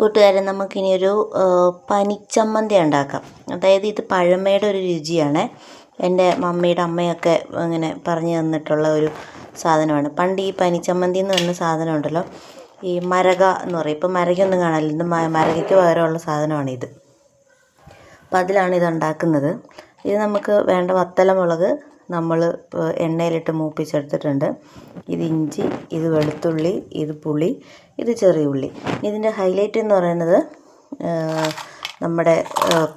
കൂട്ടുകാരെ നമുക്കിനിയൊരു പനിച്ചമ്മന്തി ഉണ്ടാക്കാം. അതായത് ഇത് പഴമയുടെ ഒരു രുചിയാണ്. എന്റെ മമ്മിയുടെ അമ്മയൊക്കെ ഇങ്ങനെ പറഞ്ഞു തന്നിട്ടുള്ള ഒരു സാധനമാണ്. പണ്ട് ഈ പനിച്ചമ്മന്തി എന്ന് പറഞ്ഞ സാധനം ഉണ്ടല്ലോ ഈ മരക എന്ന് പറയും. ഇപ്പം മരകയൊന്നും കാണാനില്ല. ഇന്ന് മരകയ്ക്ക് പകരമുള്ള സാധനമാണിത്. അപ്പം അതിലാണ് ഇത് ഉണ്ടാക്കുന്നത്. ഇത് നമുക്ക് വേണ്ട വത്തലമുളക് നമ്മൾ എണ്ണയിലിട്ട് മൂപ്പിച്ചെടുത്തിട്ടുണ്ട്. ഇത് ഇഞ്ചി ഇത് വെളുത്തുള്ളി ഇത് പുളി ഇത് ചെറിയ ഉള്ളി. ഇതിന്റെ ഹൈലൈറ്റ് എന്ന് പറയുന്നത് നമ്മുടെ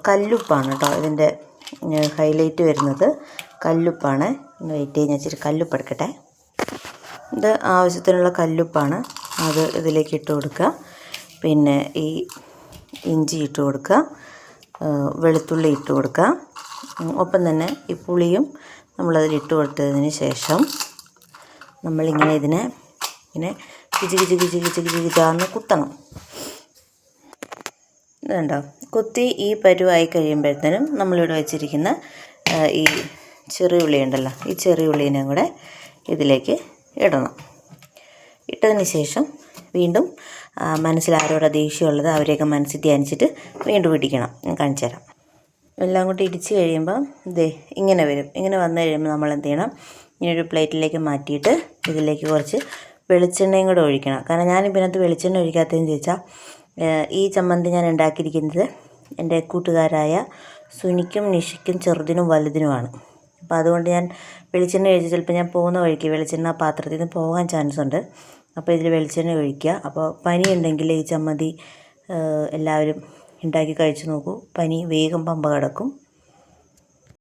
കല്ലുപ്പാണ് കേട്ടോ ഇതിന്റെ ഹൈലൈറ്റ് വരുന്നത്. കല്ലുപ്പാണ്. ഒന്ന് വെയിറ്റ് ചെയ്യുന്ന ഇച്ചിരി കല്ലുപ്പ് എടുക്കട്ടെ. ഇത് ആവശ്യത്തിനുള്ള കല്ലുപ്പാണ്. അത് ഇതിലേക്ക് ഇട്ട് കൊടുക്കുക. പിന്നെ ഈ ഇഞ്ചി ഇട്ട് കൊടുക്കുക. വെളുത്തുള്ളി ഇട്ട് കൊടുക്കുക. ഒപ്പം തന്നെ ഈ പുളിയും നമ്മളതിൽ ഇട്ട് കൊടുത്തതിന് ശേഷം നമ്മളിങ്ങനെ ഇതിനെ ഇങ്ങനെ കിചി കിചി കിചി കിചി കിചി കിചാന്ന് കുത്തണം. ഇതുണ്ടോ കുത്തി ഈ പരുവായി കഴിയുമ്പോഴത്തേനും നമ്മളിവിടെ വെച്ചിരിക്കുന്ന ഈ ചെറിയ ഉള്ളി ഉണ്ടല്ലോ ഈ ചെറിയ ഉള്ളീനെയും കൂടെ ഇതിലേക്ക് ഇടണം. ഇട്ടതിന് ശേഷം വീണ്ടും മനസ്സിൽ ആരോടാ ദേഷ്യമുള്ളത് അവരെയൊക്കെ മനസ്സിൽ ധ്യാനിച്ചിട്ട് വീണ്ടും ഇടിക്കണം. ഞാൻ കാണിച്ചു തരാം എല്ലാം കൂടി ഇടിച്ച് കഴിയുമ്പോൾ ഇതേ ഇങ്ങനെ വരും. ഇങ്ങനെ വന്നു കഴിയുമ്പോൾ നമ്മൾ എന്ത് ചെയ്യണം? ഇങ്ങനൊരു പ്ലേറ്റിലേക്ക് മാറ്റിയിട്ട് ഇതിലേക്ക് കുറച്ച് വെളിച്ചെണ്ണയും കൂടെ ഒഴിക്കണം. കാരണം ഞാൻ ഇതിനകത്ത് വെളിച്ചെണ്ണ ഒഴിക്കാത്തതെന്ന് ചോദിച്ചാൽ ഈ ചമ്മന്തി ഞാൻ ഉണ്ടാക്കിയിരിക്കുന്നത് എന്റെ കൂട്ടുകാരായ സുനിക്കും നിഷിക്കും ചെറുതിനും വലുതിനുമാണ്. അപ്പോൾ അതുകൊണ്ട് ഞാൻ വെളിച്ചെണ്ണ ഒഴിച്ച് ചിലപ്പോൾ ഞാൻ പോകുന്ന വഴിക്ക് വെളിച്ചെണ്ണ പാത്രത്തിൽ നിന്ന് പോകാൻ ചാൻസ് ഉണ്ട്. അപ്പോൾ ഇതിൽ വെളിച്ചെണ്ണ ഒഴിക്കുക. അപ്പോൾ പനിയുണ്ടെങ്കിൽ ഈ ചമ്മന്തി എല്ലാവരും ഉണ്ടാക്കി കഴിച്ചു നോക്കൂ. പനി വേഗം പമ്പ കിടക്കും.